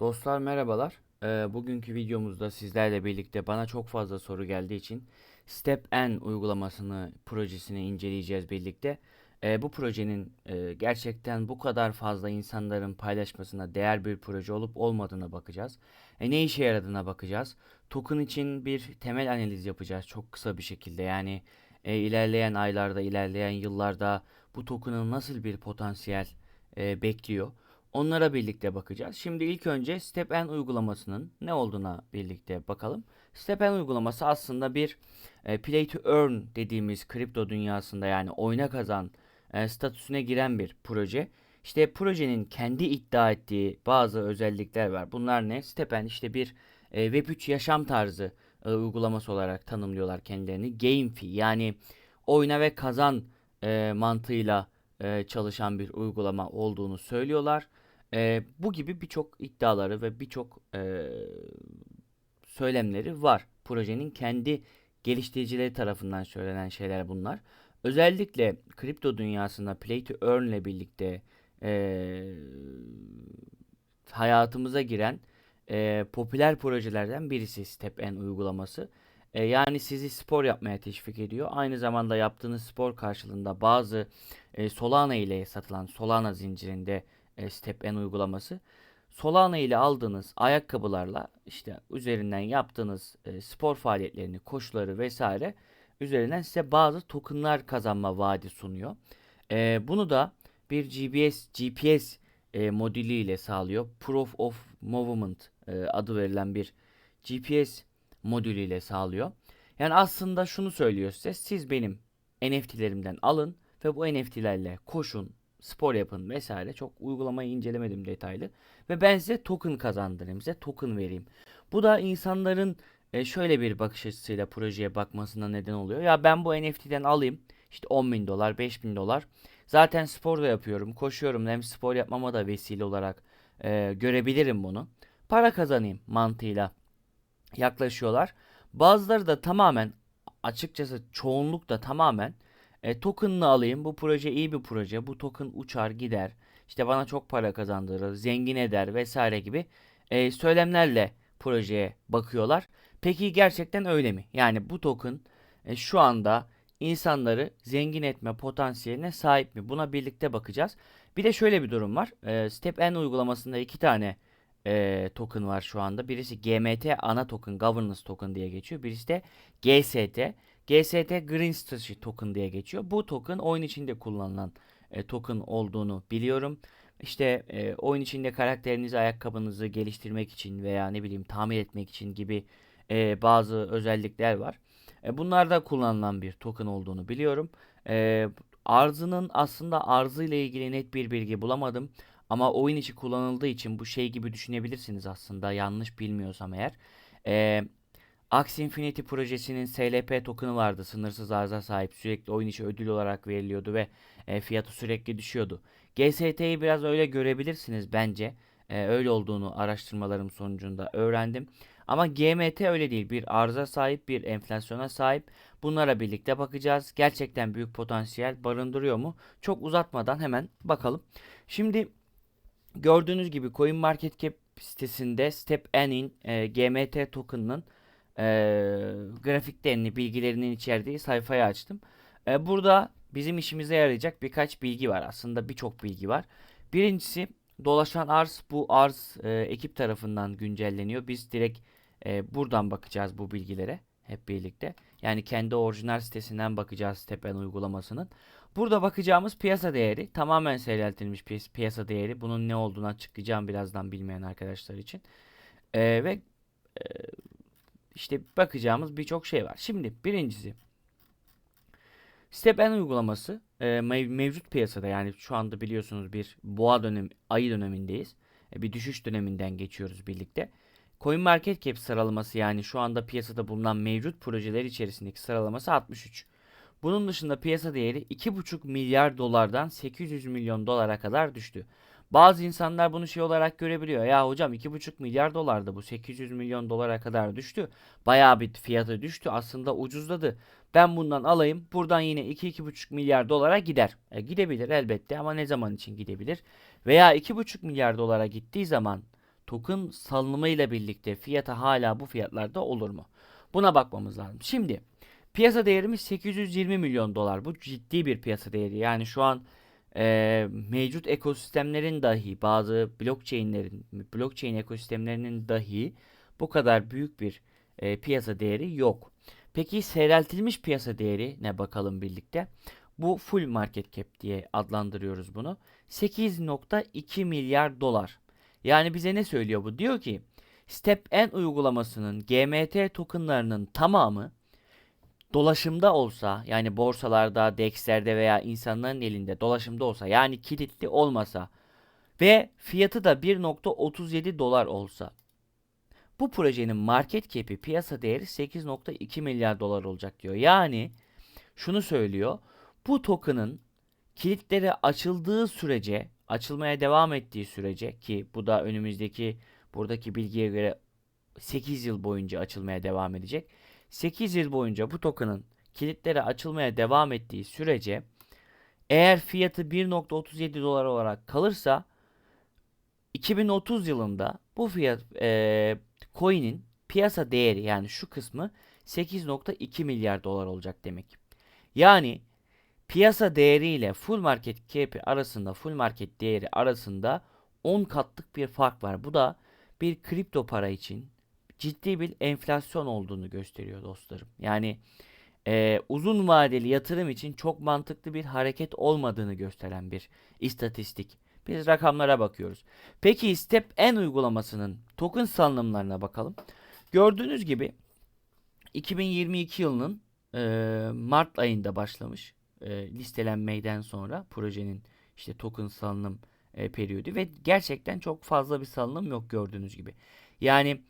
Dostlar merhabalar. Ee, bugünkü videomuzda sizlerle birlikte bana çok fazla soru geldiği için Step N uygulamasını, projesini inceleyeceğiz birlikte. Ee, bu projenin e, gerçekten bu kadar fazla insanların paylaşmasına değer bir proje olup olmadığına bakacağız. E, ne işe yaradığına bakacağız. Token için bir temel analiz yapacağız çok kısa bir şekilde. Yani e, ilerleyen aylarda, ilerleyen yıllarda bu token'ın nasıl bir potansiyel e, bekliyor. Onlara birlikte bakacağız. Şimdi ilk önce StepN uygulamasının ne olduğuna birlikte bakalım. StepN uygulaması aslında bir e, play to earn dediğimiz kripto dünyasında yani oyna kazan e, statüsüne giren bir proje. İşte projenin kendi iddia ettiği bazı özellikler var. Bunlar ne? StepN işte bir e, Web3 yaşam tarzı e, uygulaması olarak tanımlıyorlar kendilerini. Game fee yani oyna ve kazan e, mantığıyla e, çalışan bir uygulama olduğunu söylüyorlar. E, bu gibi birçok iddiaları ve birçok e, söylemleri var. Projenin kendi geliştiricileri tarafından söylenen şeyler bunlar. Özellikle kripto dünyasında Play to Earn ile birlikte e, hayatımıza giren e, popüler projelerden birisi StepN uygulaması. E, yani sizi spor yapmaya teşvik ediyor. Aynı zamanda yaptığınız spor karşılığında bazı e, Solana ile satılan Solana zincirinde e, StepN uygulaması. Solana ile aldığınız ayakkabılarla işte üzerinden yaptığınız e, spor faaliyetlerini, koşuları vesaire üzerinden size bazı tokenlar kazanma vaadi sunuyor. E, bunu da bir GPS GPS e, modülü ile sağlıyor. Proof of Movement e, adı verilen bir GPS modülü ile sağlıyor. Yani aslında şunu söylüyor size. Siz benim NFT'lerimden alın ve bu NFT'lerle koşun, spor yapın vesaire. Çok uygulamayı incelemedim detaylı. Ve ben size token kazandırayım, size token vereyim. Bu da insanların e, şöyle bir bakış açısıyla projeye bakmasına neden oluyor. Ya ben bu NFT'den alayım. işte 10 bin dolar, 5 bin dolar. Zaten spor da yapıyorum, koşuyorum. Hem spor yapmama da vesile olarak e, görebilirim bunu. Para kazanayım mantığıyla yaklaşıyorlar. Bazıları da tamamen açıkçası çoğunluk da tamamen e, token'ını alayım. Bu proje iyi bir proje. Bu token uçar gider. İşte bana çok para kazandırır, zengin eder vesaire gibi e, söylemlerle projeye bakıyorlar. Peki gerçekten öyle mi? Yani bu token e, şu anda insanları zengin etme potansiyeline sahip mi? Buna birlikte bakacağız. Bir de şöyle bir durum var. E, StepN uygulamasında iki tane e, token var şu anda. Birisi GMT ana token, governance token diye geçiyor. Birisi de GST. GST Green Strategy token diye geçiyor. Bu token oyun içinde kullanılan e, token olduğunu biliyorum. İşte e, oyun içinde karakterinizi, ayakkabınızı geliştirmek için veya ne bileyim tamir etmek için gibi e, bazı özellikler var. E, bunlarda kullanılan bir token olduğunu biliyorum. E, arzının aslında arzı ile ilgili net bir bilgi bulamadım. Ama oyun içi kullanıldığı için bu şey gibi düşünebilirsiniz aslında yanlış bilmiyorsam eğer. E, Axie Infinity projesinin SLP token'ı vardı. Sınırsız arıza sahip sürekli oyun içi ödül olarak veriliyordu ve e, fiyatı sürekli düşüyordu. GST'yi biraz öyle görebilirsiniz bence. E, öyle olduğunu araştırmalarım sonucunda öğrendim. Ama GMT öyle değil. Bir arıza sahip, bir enflasyona sahip. Bunlara birlikte bakacağız. Gerçekten büyük potansiyel barındırıyor mu? Çok uzatmadan hemen bakalım. Şimdi gördüğünüz gibi CoinMarketCap sitesinde StepN'in e, GMT token'ının e, grafiklerini, bilgilerinin içerdiği sayfayı açtım. E, burada bizim işimize yarayacak birkaç bilgi var. Aslında birçok bilgi var. Birincisi dolaşan arz. Bu arz e, ekip tarafından güncelleniyor. Biz direkt e, buradan bakacağız bu bilgilere hep birlikte. Yani kendi orijinal sitesinden bakacağız Stepen uygulamasının. Burada bakacağımız piyasa değeri tamamen seyreltilmiş piyas- piyasa değeri. Bunun ne olduğunu açıklayacağım birazdan bilmeyen arkadaşlar için. E, ve e, işte bakacağımız birçok şey var. Şimdi birincisi StepN uygulaması e, mev- mevcut piyasada yani şu anda biliyorsunuz bir boğa dönem ayı dönemindeyiz. E, bir düşüş döneminden geçiyoruz birlikte. CoinMarketCap sıralaması yani şu anda piyasada bulunan mevcut projeler içerisindeki sıralaması 63. Bunun dışında piyasa değeri 2,5 milyar dolardan 800 milyon dolara kadar düştü. Bazı insanlar bunu şey olarak görebiliyor. Ya hocam 2,5 milyar dolardı bu 800 milyon dolara kadar düştü. Bayağı bir fiyatı düştü. Aslında ucuzladı. Ben bundan alayım. Buradan yine 2-2,5 milyar dolara gider. E, gidebilir elbette ama ne zaman için gidebilir? Veya 2,5 milyar dolara gittiği zaman token salınımıyla birlikte fiyata hala bu fiyatlarda olur mu? Buna bakmamız lazım. Şimdi piyasa değerimiz 820 milyon dolar. Bu ciddi bir piyasa değeri. Yani şu an e, mevcut ekosistemlerin dahi bazı blockchain'lerin blockchain ekosistemlerinin dahi bu kadar büyük bir e, piyasa değeri yok. Peki seyreltilmiş piyasa değeri ne bakalım birlikte. Bu full market cap diye adlandırıyoruz bunu. 8.2 milyar dolar. Yani bize ne söylüyor bu? Diyor ki Step N uygulamasının GMT tokenlarının tamamı dolaşımda olsa yani borsalarda, DEX'lerde veya insanların elinde dolaşımda olsa yani kilitli olmasa ve fiyatı da 1.37 dolar olsa bu projenin market cap'i piyasa değeri 8.2 milyar dolar olacak diyor. Yani şunu söylüyor. Bu token'ın kilitleri açıldığı sürece, açılmaya devam ettiği sürece ki bu da önümüzdeki buradaki bilgiye göre 8 yıl boyunca açılmaya devam edecek. 8 yıl boyunca bu token'ın kilitleri açılmaya devam ettiği sürece eğer fiyatı 1.37 dolar olarak kalırsa 2030 yılında bu fiyat e, coin'in piyasa değeri yani şu kısmı 8.2 milyar dolar olacak demek. Yani piyasa değeriyle full market cap arasında full market değeri arasında 10 katlık bir fark var. Bu da bir kripto para için ciddi bir enflasyon olduğunu gösteriyor dostlarım. Yani e, uzun vadeli yatırım için çok mantıklı bir hareket olmadığını gösteren bir istatistik. Biz rakamlara bakıyoruz. Peki Step N uygulamasının token salınımlarına bakalım. Gördüğünüz gibi 2022 yılının e, Mart ayında başlamış e, listelenmeden sonra projenin işte token salınım e, periyodu ve gerçekten çok fazla bir salınım yok gördüğünüz gibi. Yani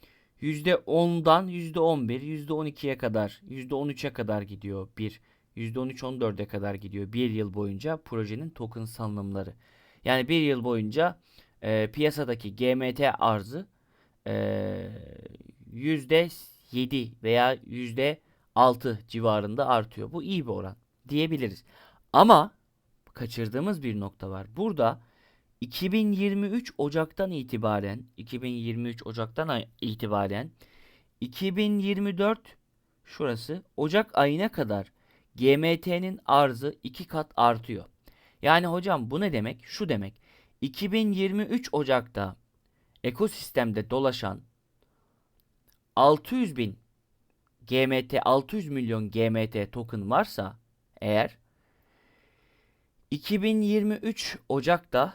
%10'dan %11, %12'ye kadar, %13'e kadar gidiyor bir. %13-14'e kadar gidiyor bir yıl boyunca projenin token salınımları. Yani bir yıl boyunca e, piyasadaki GMT arzı e, %7 veya %6 civarında artıyor. Bu iyi bir oran diyebiliriz. Ama kaçırdığımız bir nokta var. Burada 2023 Ocak'tan itibaren 2023 Ocak'tan itibaren 2024 şurası Ocak ayına kadar GMT'nin arzı iki kat artıyor. Yani hocam bu ne demek? Şu demek. 2023 Ocak'ta ekosistemde dolaşan 600 bin GMT 600 milyon GMT token varsa eğer 2023 Ocak'ta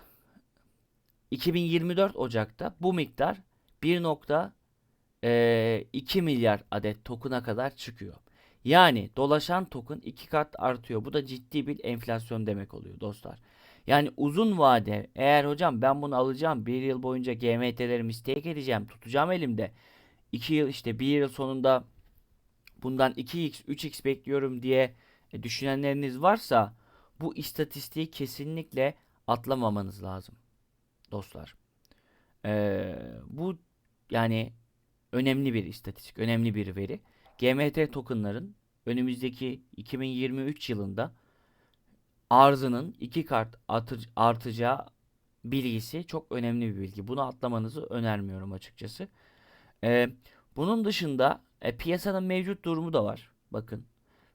2024 Ocak'ta bu miktar 1.2 milyar adet token'a kadar çıkıyor. Yani dolaşan token iki kat artıyor. Bu da ciddi bir enflasyon demek oluyor dostlar. Yani uzun vade eğer hocam ben bunu alacağım bir yıl boyunca GMT'lerimi stake edeceğim tutacağım elimde. 2 yıl işte bir yıl sonunda bundan 2x 3x bekliyorum diye e, düşünenleriniz varsa bu istatistiği kesinlikle atlamamanız lazım dostlar. Ee, bu yani önemli bir istatistik, önemli bir veri. GMT tokenların önümüzdeki 2023 yılında arzının iki kat artacağı bilgisi çok önemli bir bilgi. Bunu atlamanızı önermiyorum açıkçası. Ee, bunun dışında e, piyasanın mevcut durumu da var. Bakın.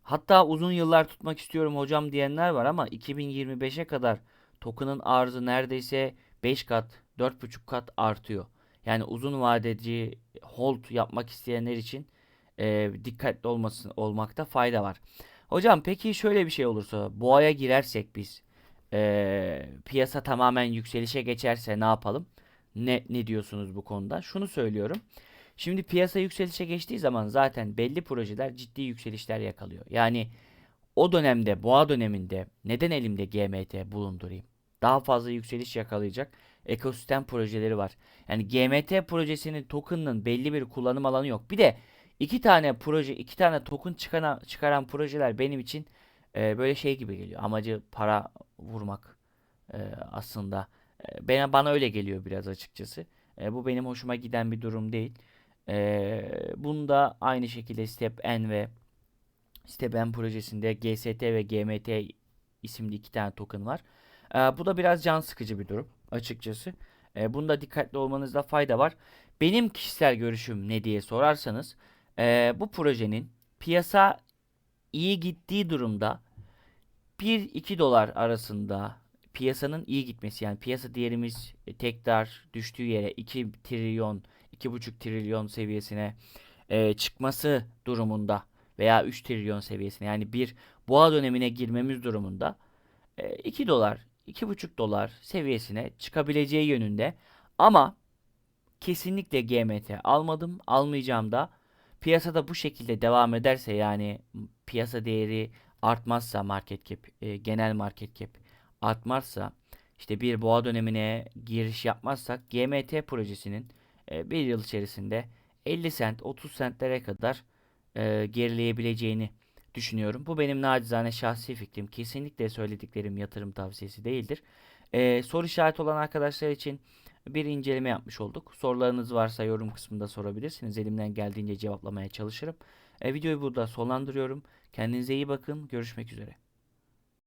Hatta uzun yıllar tutmak istiyorum hocam diyenler var ama 2025'e kadar token'ın arzı neredeyse 5 kat, 4,5 kat artıyor. Yani uzun vadeci hold yapmak isteyenler için e, dikkatli olmasın olmakta fayda var. Hocam peki şöyle bir şey olursa boğaya girersek biz e, piyasa tamamen yükselişe geçerse ne yapalım? Ne ne diyorsunuz bu konuda? Şunu söylüyorum. Şimdi piyasa yükselişe geçtiği zaman zaten belli projeler ciddi yükselişler yakalıyor. Yani o dönemde, boğa döneminde neden elimde GMT bulundurayım? Daha fazla yükseliş yakalayacak ekosistem projeleri var. Yani GMT projesinin token'ının belli bir kullanım alanı yok. Bir de iki tane proje, iki tane token çıkaran, çıkaran projeler benim için e, böyle şey gibi geliyor. Amacı para vurmak e, aslında. E, bana, bana öyle geliyor biraz açıkçası. E, bu benim hoşuma giden bir durum değil. E, bunda aynı şekilde Step N ve Step N projesinde GST ve GMT isimli iki tane token var. E, bu da biraz can sıkıcı bir durum açıkçası. E, bunda dikkatli olmanızda fayda var. Benim kişisel görüşüm ne diye sorarsanız e, bu projenin piyasa iyi gittiği durumda 1-2 dolar arasında piyasanın iyi gitmesi yani piyasa değerimiz tekrar düştüğü yere 2 trilyon 2,5 trilyon seviyesine e, çıkması durumunda veya 3 trilyon seviyesine yani bir boğa dönemine girmemiz durumunda e, 2 dolar 2,5 dolar seviyesine çıkabileceği yönünde. Ama kesinlikle GMT almadım. Almayacağım da piyasada bu şekilde devam ederse yani piyasa değeri artmazsa market cap e, genel market cap artmazsa işte bir boğa dönemine giriş yapmazsak GMT projesinin e, bir yıl içerisinde 50 sent 30 sentlere kadar e, gerileyebileceğini düşünüyorum. Bu benim nacizane şahsi fikrim. Kesinlikle söylediklerim yatırım tavsiyesi değildir. E, soru işareti olan arkadaşlar için bir inceleme yapmış olduk. Sorularınız varsa yorum kısmında sorabilirsiniz. Elimden geldiğince cevaplamaya çalışırım. E, videoyu burada sonlandırıyorum. Kendinize iyi bakın. Görüşmek üzere.